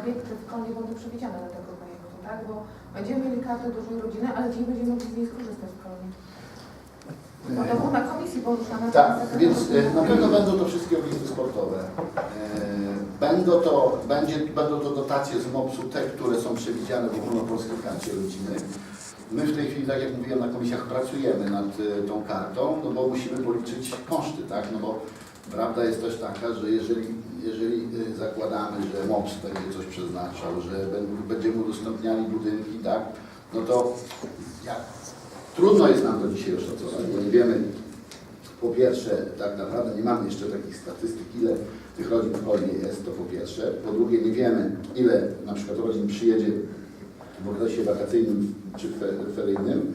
obiekty w Kolnie będą przewidziane do tego projektu, tak? Bo będziemy mieli kartę dużej rodziny, ale dziś będziemy mogli z niej skorzystać w. Bo to było na komisji poruszane. Tak, więc e, na pewno będą to wszystkie obiekty sportowe. E, Będą to, będzie, będą to dotacje z MOPS-u, te, które są przewidziane w ogólnopolskiej karcie rodziny. My w tej chwili, tak jak mówiłem, na komisjach pracujemy nad e, tą kartą, no bo musimy policzyć koszty, tak? No bo prawda jest też taka, że jeżeli, jeżeli e, zakładamy, że MOPS będzie coś przeznaczał, że będziemy udostępniali budynki, tak? No to jak Trudno jest nam to dzisiaj oszacować, bo nie wiemy, po pierwsze, tak naprawdę nie mamy jeszcze takich statystyk, ile tych rodzin w Kolnie jest, to po pierwsze. Po drugie, nie wiemy, ile na przykład rodzin przyjedzie w okresie wakacyjnym czy fe- feryjnym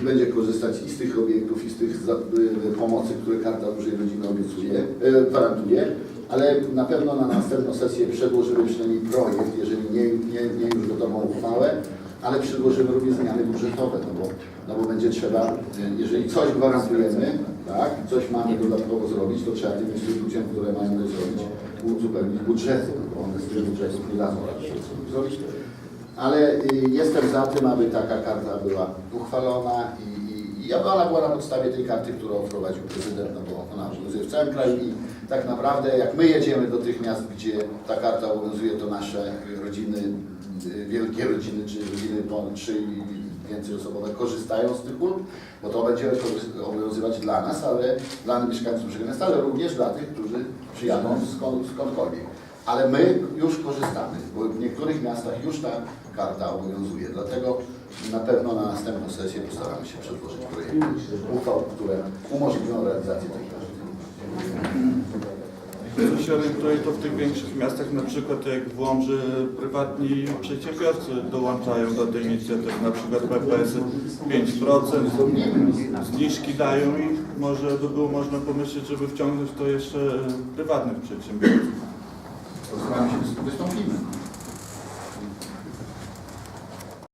i będzie korzystać i z tych obiektów, i z tych y, pomocy, które Karta Dużej Rodziny obiecuje, y, gwarantuje, ale na pewno na następną sesję przedłożymy przynajmniej projekt, jeżeli nie, nie, nie już gotową uchwałę, ale przedłożymy również zmiany budżetowe, no bo, no bo będzie trzeba, y, jeżeli coś gwarantujemy, tak, coś mamy dodatkowo zrobić, to trzeba tym instytucjom, które mają to zrobić, uzupełnić budżety, no bo one z tych budżetów nie dadzą rady zrobić. Ale y, jestem za tym, aby taka karta była uchwalona i, aby ona była na podstawie tej karty, którą wprowadził prezydent, no bo ona obowiązuje w całym kraju i tak naprawdę jak my jedziemy do tych miast, gdzie ta karta obowiązuje, to nasze rodziny, wielkie rodziny, czy rodziny ponad trzy więcej osobowe korzystają z tych ulg, bo to będzie obowiązywać dla nas, ale dla mieszkańców miasta, ale również dla tych, którzy przyjadą skąd, skądkolwiek. Ale my już korzystamy, bo w niektórych miastach już ta karta obowiązuje. Dlatego na pewno na następną sesję postaramy się przedłożyć projekt uchwał, które umożliwią realizację. Co się orientuje, to w tych większych miastach, na przykład jak w Łomży, prywatni przedsiębiorcy dołączają do tej inicjatywy, na przykład PPS 5% zniżki dają i może by było można pomyśleć, żeby wciągnąć to jeszcze prywatnych przedsiębiorców.